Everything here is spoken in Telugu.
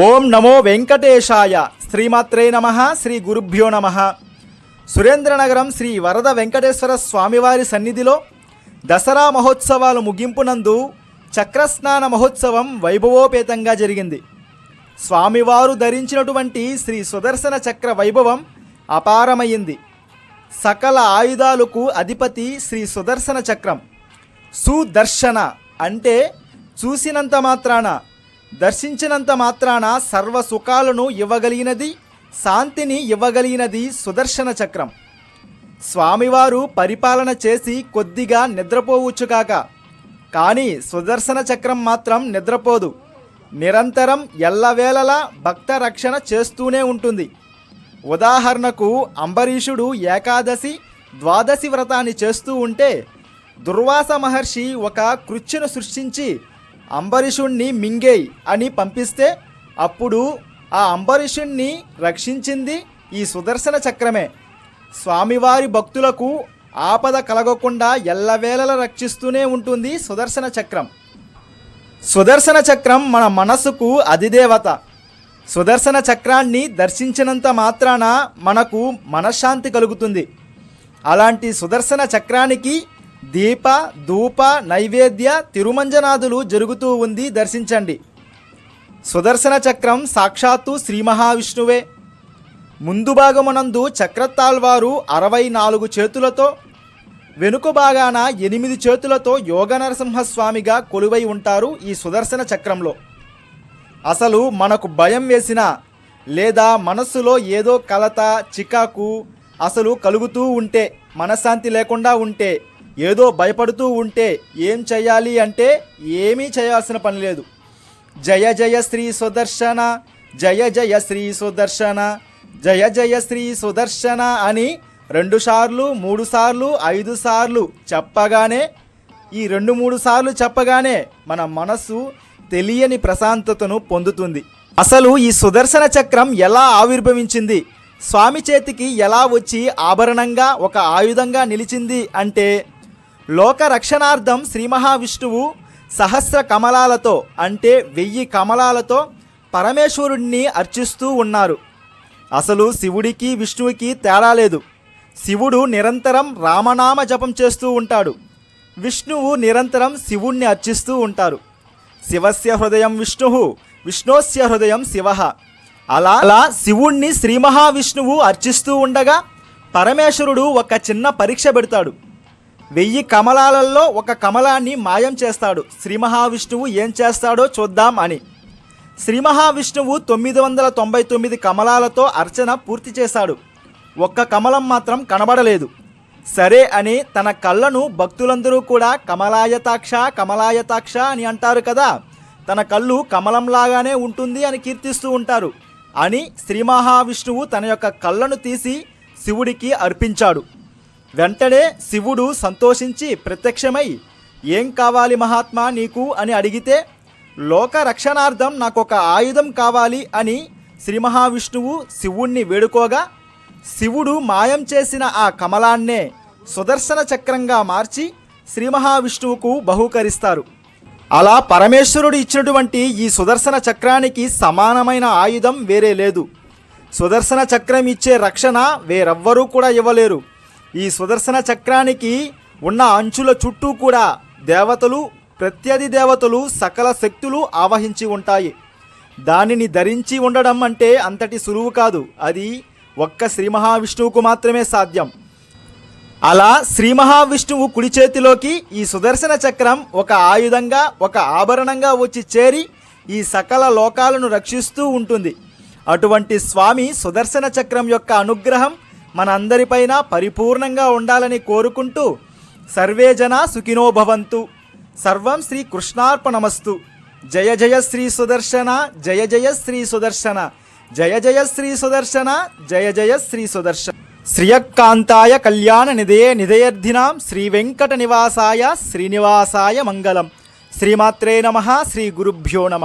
ఓం నమో వెంకటేశాయ. శ్రీమాత్రే నమ శ్రీ గురుభ్యో నమ. సురేంద్రనగరం శ్రీ వరద వెంకటేశ్వర స్వామివారి సన్నిధిలో దసరా మహోత్సవాలు ముగింపునందు చక్రస్నాన మహోత్సవం వైభవోపేతంగా జరిగింది. స్వామివారు ధరించినటువంటి శ్రీ సుదర్శన చక్ర వైభవం అపారమైంది సకల ఆయుధాలకు అధిపతి శ్రీ సుదర్శన చక్రం. సుదర్శన అంటే చూసినంత మాత్రాన దర్శించినంత మాత్రాన సర్వ సుఖాలను ఇవ్వగలిగినది శాంతిని ఇవ్వగలిగినది సుదర్శన చక్రం. స్వామివారు పరిపాలన చేసి కొద్దిగా నిద్రపోవచ్చుగాక కానీ సుదర్శన చక్రం మాత్రం నిద్రపోదు. నిరంతరం ఎల్లవేళలా భక్త రక్షణ చేస్తూనే ఉంటుంది. ఉదాహరణకు అంబరీషుడు ఏకాదశి ద్వాదశి వ్రతాన్ని చేస్తూ ఉంటే దుర్వాస మహర్షి ఒక కృత్యను సృష్టించి అంబరీషుణ్ణి మింగేయ్ అని పంపిస్తే అప్పుడు ఆ అంబరీషుణ్ణి రక్షించింది ఈ సుదర్శన చక్రమే. స్వామివారి భక్తులకు ఆపద కలగకుండా ఎల్లవేళలా రక్షిస్తూనే ఉంటుంది సుదర్శన చక్రం. సుదర్శన చక్రం మన మనసుకు అధిదేవత. సుదర్శన చక్రాన్ని దర్శించినంత మాత్రాన మనకు మనశ్శాంతి కలుగుతుంది. అలాంటి సుదర్శన చక్రానికి దీప ధూప నైవేద్య తిరుమంజనాదులు జరుగుతూ ఉంది. దర్శించండి. సుదర్శన చక్రం సాక్షాత్తు శ్రీ మహావిష్ణువే. ముందు భాగమునందు చక్రతాల్వారు అరవై నాలుగు చేతులతో వెనుక భాగాన ఎనిమిది చేతులతో యోగ నరసింహస్వామిగా కొలువై ఉంటారు ఈ సుదర్శన చక్రంలో. అసలు మనకు భయం వేసిన లేదా మనస్సులో ఏదో కలత చికాకు అసలు కలుగుతూ ఉంటే మనశ్శాంతి లేకుండా ఉంటే ఏదో భయపడుతూ ఉంటే ఏం చేయాలి అంటే ఏమీ చేయాల్సిన పని లేదు. జయ జయ శ్రీ సుదర్శన జయ జయ శ్రీ సుదర్శన జయ జయ శ్రీ సుదర్శన అని రెండు సార్లు మూడు సార్లు ఐదు సార్లు చెప్పగానే ఈ రెండు మూడు సార్లు చెప్పగానే మన మనస్సు తెలియని ప్రశాంతతను పొందుతుంది. అసలు ఈ సుదర్శన చక్రం ఎలా ఆవిర్భవించింది? స్వామి చేతికి ఎలా వచ్చి ఆభరణంగా ఒక ఆయుధంగా నిలిచింది అంటే లోక రక్షణార్థం శ్రీ మహావిష్ణువు సహస్ర కమలాలతో అంటే వెయ్యి కమలాలతో పరమేశ్వరుణ్ణి అర్చిస్తూ ఉన్నారు. అసలు శివుడికి విష్ణువుకి తేడా లేదు. శివుడు నిరంతరం రామనామ జపం చేస్తూ ఉంటాడు. విష్ణువు నిరంతరం శివుణ్ణి అర్చిస్తూ ఉంటారు. శివస్య హృదయం విష్ణు విష్ణోస్య హృదయం శివ. అలా అలా శివుణ్ణి శ్రీ మహావిష్ణువు అర్చిస్తూ ఉండగా పరమేశ్వరుడు ఒక చిన్న పరీక్ష పెడతాడు. వెయ్యి కమలాలలో ఒక కమలాన్ని మాయం చేస్తాడు. శ్రీ మహావిష్ణువు ఏం చేస్తాడో చూద్దాం అని. శ్రీ మహావిష్ణువు తొమ్మిది వందల తొంభై తొమ్మిది కమలాలతో అర్చన పూర్తి చేశాడు. ఒక్క కమలం మాత్రం కనబడలేదు. సరే అని తన కళ్ళను భక్తులందరూ కూడా కమలాయతాక్ష కమలాయతాక్ష అని అంటారు కదా. తన కళ్ళు కమలంలాగానే ఉంటుంది అని కీర్తిస్తూ ఉంటారు. అని శ్రీ మహావిష్ణువు తన యొక్క కళ్ళను తీసి శివుడికి అర్పించాడు. వెంటనే శివుడు సంతోషించి ప్రత్యక్షమై ఏం కావాలి మహాత్మా నీకు? అని అడిగితే లోక రక్షణార్థం నాకు ఒక ఆయుధం కావాలి అని శ్రీ మహావిష్ణువు శివుణ్ణి వేడుకోగా శివుడు మాయం చేసిన ఆ కమలాన్నే సుదర్శన చక్రంగా మార్చి శ్రీ మహావిష్ణువుకు బహూకరిస్తారు. అలా పరమేశ్వరుడు ఇచ్చినటువంటి ఈ సుదర్శన చక్రానికి సమానమైన ఆయుధం వేరే లేదు. సుదర్శన చక్రం ఇచ్చే రక్షణ వేరెవ్వరూ కూడా ఇవ్వలేరు. ఈ సుదర్శన చక్రానికి ఉన్న అంచుల చుట్టూ కూడా దేవతలు ప్రత్యధి దేవతలు సకల శక్తులు ఆవహించి ఉంటాయి. దానిని ధరించి ఉండడం అంటే అంతటి సులువు కాదు. అది ఒక్క శ్రీ మహావిష్ణువుకు మాత్రమే సాధ్యం. అలా శ్రీ మహావిష్ణువు కుడి చేతిలోకి ఈ సుదర్శన చక్రం ఒక ఆయుధంగా ఒక ఆభరణంగా వచ్చి చేరి ఈ సకల లోకాలను రక్షిస్తూ ఉంటుంది. అటువంటి స్వామి సుదర్శన చక్రం యొక్క అనుగ్రహం మనందరిపైన పరిపూర్ణంగా ఉండాలని కోరుకుంటూ సర్వే జన సుఖినో భవంతు. సర్వం శ్రీ కృష్ణార్పణమస్తు. జయ జయ శ్రీ సుదర్శన జయ జయ శ్రీ సుదర్శన జయ జయ శ్రీ సుదర్శన జయ జయ శ్రీ సుదర్శన. శ్రియకాంతాయ కళ్యాణ నిధయే నిధయర్థినాం శ్రీ వెంకట నివాసాయ శ్రీనివాసాయ మంగళం. శ్రీమాత్రే నమ శ్రీ గురుభ్యో నమ.